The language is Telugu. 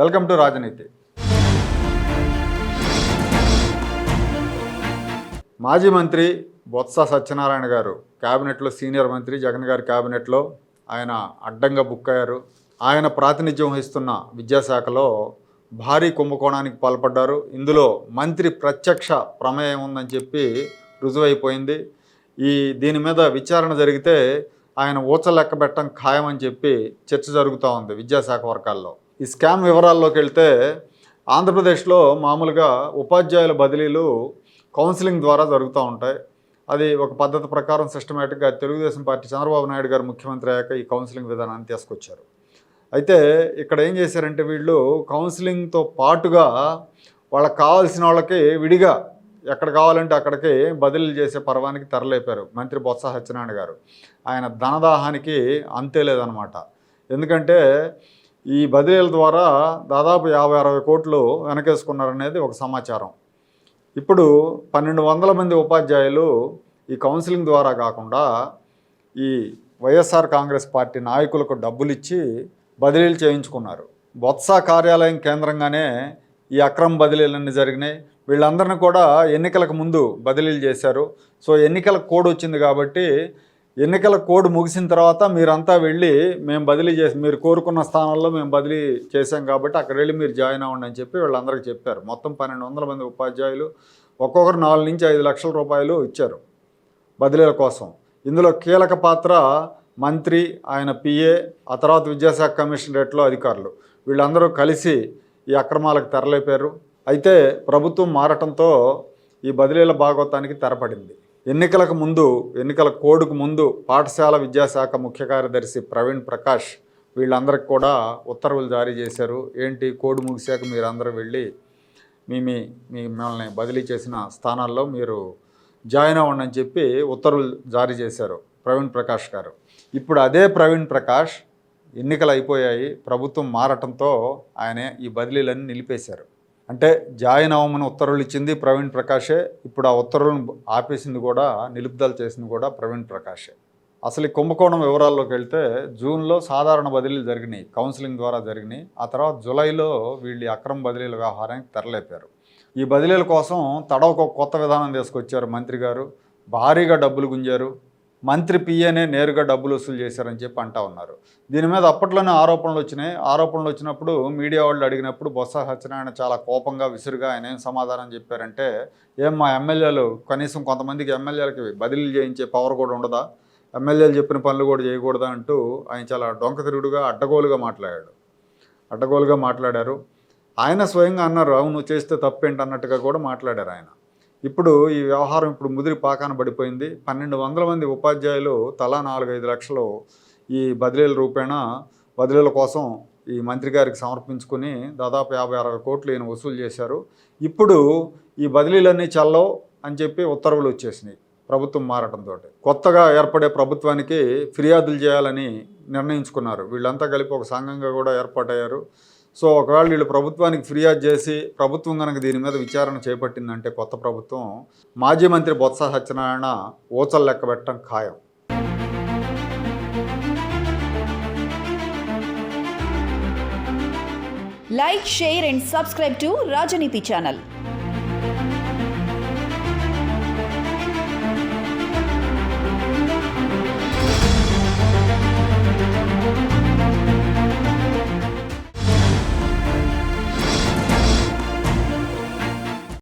వెల్కమ్ టు రాజనీతి. మాజీ మంత్రి బొత్స సత్యనారాయణ గారు క్యాబినెట్లో సీనియర్ మంత్రి జగన్ గారి క్యాబినెట్లో ఆయన అడ్డంగా బుక్ అయ్యారు. ఆయన ప్రాతినిధ్యం వహిస్తున్న విద్యాశాఖలో భారీ కుంభకోణానికి పాల్పడ్డారు. ఇందులో మంత్రి ప్రత్యక్ష ప్రమేయం ఉందని చెప్పి రుజువైపోయింది. ఈ దీని మీద విచారణ జరిగితే ఆయన ఊచ లెక్క పెట్టడం ఖాయమని చెప్పి చర్చ జరుగుతూ ఉంది విద్యాశాఖ వర్గాల్లో. ఈ స్కామ్ వివరాల్లోకి వెళ్తే ఆంధ్రప్రదేశ్లో మామూలుగా ఉపాధ్యాయుల బదిలీలు కౌన్సిలింగ్ ద్వారా జరుగుతూ ఉంటాయి. అది ఒక పద్ధతి ప్రకారం సిస్టమేటిక్గా తెలుగుదేశం పార్టీ చంద్రబాబు నాయుడు గారు ముఖ్యమంత్రి అయ్యాక ఈ కౌన్సిలింగ్ విధానాన్ని తీసుకొచ్చారు. అయితే ఇక్కడ ఏం చేశారంటే వీళ్ళు కౌన్సిలింగ్తో పాటుగా వాళ్ళకి కావాల్సిన వాళ్ళకి విడిగా ఎక్కడ కావాలంటే అక్కడికి బదిలీలు చేసే పర్వానికి తెరలేపారు మంత్రి బొత్స సత్యనారాయణ గారు. ఆయన ధనదాహానికి అంతే లేదనమాట ఎందుకంటే ఈ బదిలీల ద్వారా దాదాపు యాభై అరవై కోట్లు వెనకేసుకున్నారనేది ఒక సమాచారం. ఇప్పుడు పన్నెండు వందల మంది ఉపాధ్యాయులు ఈ కౌన్సిలింగ్ ద్వారా కాకుండా ఈ వైఎస్ఆర్ కాంగ్రెస్ పార్టీ నాయకులకు డబ్బులు ఇచ్చి బదిలీలు చేయించుకున్నారు. బొత్స కార్యాలయం కేంద్రంగానే ఈ అక్రమ బదిలీలన్నీ జరిగినాయి. వీళ్ళందరినీ కూడా ఎన్నికలకు ముందు బదిలీలు చేశారు. సో ఎన్నికల కోడ్ వచ్చింది కాబట్టి ఎన్నికల కోడ్ ముగిసిన తర్వాత మీరంతా వెళ్ళి మేము బదిలీ చేసి మీరు కోరుకున్న స్థానంలో మేము బదిలీ చేశాం కాబట్టి అక్కడ వెళ్ళి మీరు జాయిన్ అవ్వండి అని చెప్పి వీళ్ళందరికీ చెప్పారు. మొత్తం పన్నెండు వందల మంది ఉపాధ్యాయులు ఒక్కొక్కరు నాలుగు నుంచి ఐదు లక్షల రూపాయలు ఇచ్చారు బదిలీల కోసం. ఇందులో కీలక పాత్ర మంత్రి ఆయన పిఏ ఆ తర్వాత విద్యాశాఖ కమిషనరేట్లో అధికారులు. వీళ్ళందరూ కలిసి ఈ అక్రమాలకు తెరలేపారు. అయితే ప్రభుత్వం మారటంతో ఈ బదిలీల భాగవతానికి తెరపడింది. ఎన్నికలకు ముందు ఎన్నికల కోడ్కు ముందు పాఠశాల విద్యాశాఖ ముఖ్య కార్యదర్శి ప్రవీణ్ ప్రకాష్ వీళ్ళందరికి కూడా ఉత్తర్వులు జారీ చేశారు. ఏంటి? కోడ్ ముగిశాక మీరందరూ వెళ్ళి మీ మీ మీ మిమ్మల్ని బదిలీ చేసిన స్థానాల్లో మీరు జాయిన్ అవ్వండి అని చెప్పి ఉత్తర్వులు జారీ చేశారు ప్రవీణ్ ప్రకాష్ గారు. ఇప్పుడు అదే ప్రవీణ్ ప్రకాష్ ఎన్నికలు అయిపోయాయి. ప్రభుత్వం మారటంతో ఆయన ఈ బదిలీలన్నీ నిలిపేశారు. అంటే జాయిన్ అవ్వమని ఉత్తర్వులు ఇచ్చింది ప్రవీణ్ ప్రకాషే ఇప్పుడు ఆ ఉత్తర్వులను ఆపేసింది కూడా నిలుపుదల చేసింది కూడా ప్రవీణ్ ప్రకాషే అసలు ఈ కుంభకోణం వివరాల్లోకి వెళ్తే జూన్లో సాధారణ బదిలీలు జరిగినాయి కౌన్సిలింగ్ ద్వారా జరిగినాయి. ఆ తర్వాత జూలైలో వీళ్ళు అక్రమ బదిలీల వ్యవహారానికి తెరలేపారు. ఈ బదిలీల కోసం తడవకు కొత్త విధానం తీసుకొచ్చారు మంత్రి గారు. భారీగా డబ్బులు గుంజారు. మంత్రి పిఏనే నేరుగా డబ్బులు వసూలు చేశారని చెప్పి అంటా ఉన్నారు. దీని మీద అప్పట్లోనే ఆరోపణలు వచ్చినాయి. ఆరోపణలు వచ్చినప్పుడు మీడియా వాళ్ళు అడిగినప్పుడు బొత్స సత్యనారాయణ చాలా కోపంగా విసురుగా ఆయన ఏం సమాధానం చెప్పారంటే ఏం మా ఎమ్మెల్యేలు కనీసం కొంతమందికి ఎమ్మెల్యేలకి బదిలీలు చేయించే పవర్ కూడా ఉండదా? ఎమ్మెల్యేలు చెప్పిన పనులు కూడా చేయకూడదా? అంటూ ఆయన చాలా డొంక తిరుగుడుగా అడ్డగోలుగా మాట్లాడాడు. అడ్డగోలుగా మాట్లాడారు. ఆయన స్వయంగా అన్నారు అవును చేస్తే తప్పేంటి? అన్నట్టుగా కూడా మాట్లాడారు ఆయన. ఇప్పుడు ఈ వ్యవహారం ఇప్పుడు ముదిరి పాకాన పడిపోయింది. పన్నెండు వందల మంది ఉపాధ్యాయులు తలా నాలుగైదు లక్షలు ఈ బదిలీల రూపేణా బదిలీల కోసం ఈ మంత్రి గారికి సమర్పించుకుని దాదాపు యాభై అరవై కోట్లు ఈయన వసూలు చేశారు. ఇప్పుడు ఈ బదిలీలన్నీ చల్లవు అని చెప్పి ఉత్తర్వులు వచ్చేసినాయి ప్రభుత్వం మారటంతో కొత్తగా ఏర్పడే ప్రభుత్వానికి ఫిర్యాదులు చేయాలని నిర్ణయించుకున్నారు. వీళ్ళంతా కలిపి ఒక సంఘంగా కూడా ఏర్పాటయ్యారు. సో ఒకవేళ వీళ్ళు ప్రభుత్వానికి ఫిర్యాదు చేసి ప్రభుత్వం కనుక దీని మీద విచారణ చేపట్టిందంటే కొత్త ప్రభుత్వం మాజీ మంత్రి బొత్స సత్యనారాయణ ఊచలు లెక్క పెట్టడం ఖాయం. Like share and subscribe to Rajneeti channel